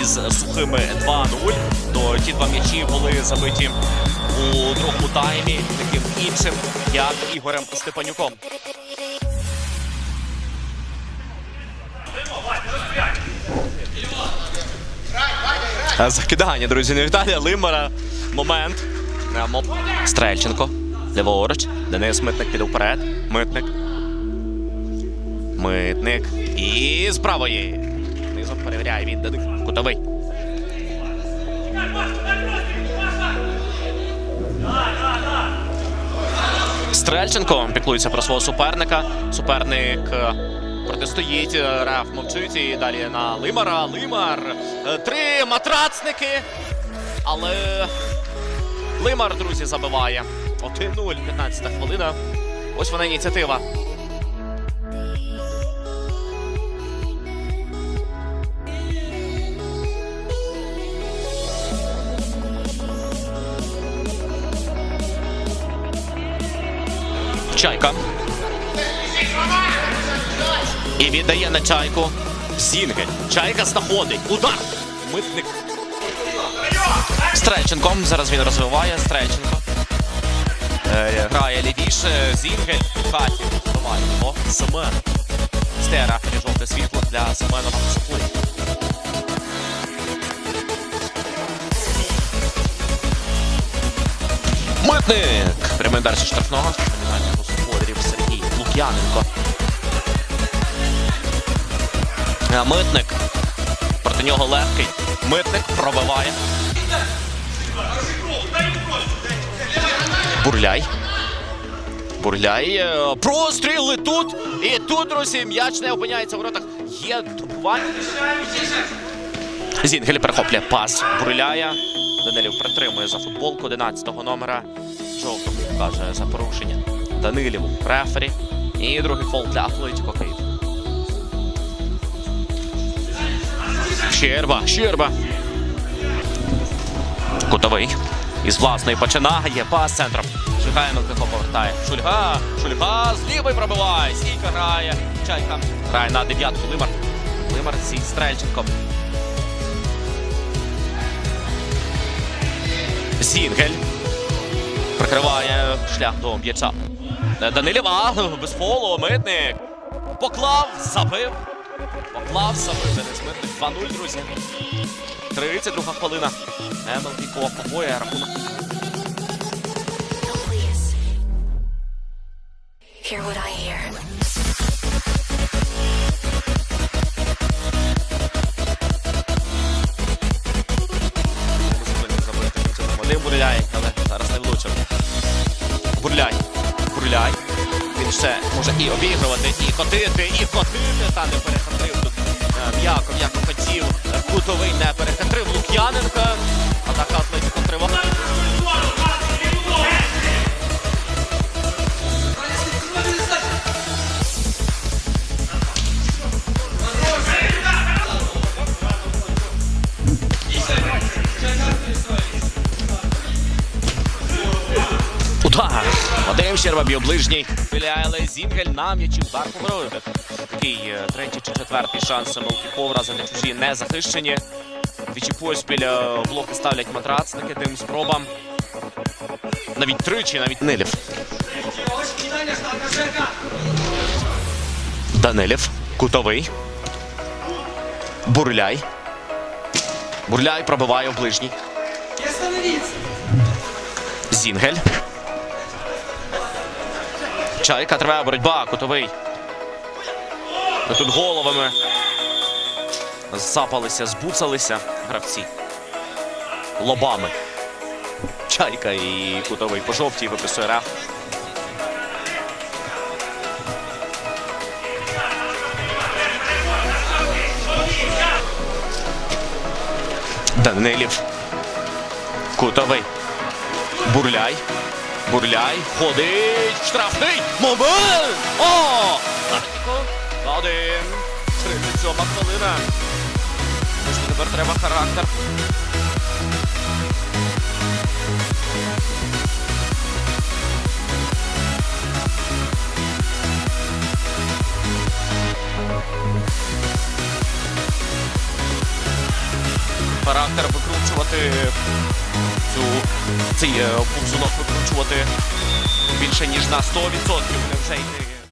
із сухими 2-0, то ті два м'ячі були забиті у другому таймі таким іншим, як Ігорем Степанюком. Закидання, друзі, не Віталія Лимара. Момент. Стрельченко. Ліворуч. Денис Митник піде вперед. Митник. Митник. І з правої. Низом перевіряє він Денис. Кутовий. Стрельченко піклується про свого суперника. Суперник е, протистоїть. е, Реф мовчить і далі на Лимара. Лимар. Е, Три матрацники. Але Лимар, друзі, забиває. 1-0, 15 хвилина. Ось вона ініціатива. Чайка. І віддає на чайку. Зінгель. Чайка знаходить. Удар. Митник. Стрельченко. Зараз він розвиває. Стрельченко. Е, Грає лівіше. Зінгель. Хаті. Його. Семен. Стера. Жовте світло для. Сухой. Митник. Прямий далі штрафного. Лук'яненко. Митник. Проти нього легкий. Митник пробиває. Бурляй. Бурляй. е, Простріли тут. І тут, друзі, м'яч не опиняється в воротах. Є добування. Зінгель перехоплює пас. Бурляя. Данилів притримує за футболку 11-го номера. Жовтому каже за порушення. Даниліву рефері. І другий фол для Атлетіко Київ. Щерба, Щерба. Кутовий. Із власної починає. Пас центром. Шульгаєнко його повертає. Шульга. Шульга з лівої пробиває. Стійка грає. Чайка. Грає на дев'ятку. Лимар. Лимар зі Стрельченком. Зінгель. Прикриває шлях до м'яча. Данилєва. Без фолу. Митник. Поклав. Забив. Поклав забив. Денис Митник. 2-0, друзі. 32 хвилина. Емел Пікова побоє рахунок. Hear what I hear. Може і обігрувати, і котити, і котити. Та не перехитрив тут. е, М'яко, м'яко хотів. Кутовий не перехитрив. Лук'яненка. Атака Атлетіко триває. Вадим Щерба б'є ближній. Філіали Зінгель на м'ячі удар поворот. Такий е, третій чи четвертий шанс Мелкіпов разом чужі не захищені. Двічі поспіль блоки ставлять матрацники тим спробам. Навіть тричі, навіть Нилів. Данилів. Кутовий. Бурляй. Бурляй пробиває в ближній. Зінгель. Чайка триває боротьба, кутовий. Тут головами запалися, збуцалися гравці. Лобами. Чайка і кутовий по жовтій виписує реф. Данилів. Кутовий. Бурляй. Бурляй. Ходить. Штрафний. Момент! О! Один. 37 хвилина. Тож тепер треба характер. характер викручувати цю цей е, повзунок викручувати більше ніж на 100%. Не вже йти.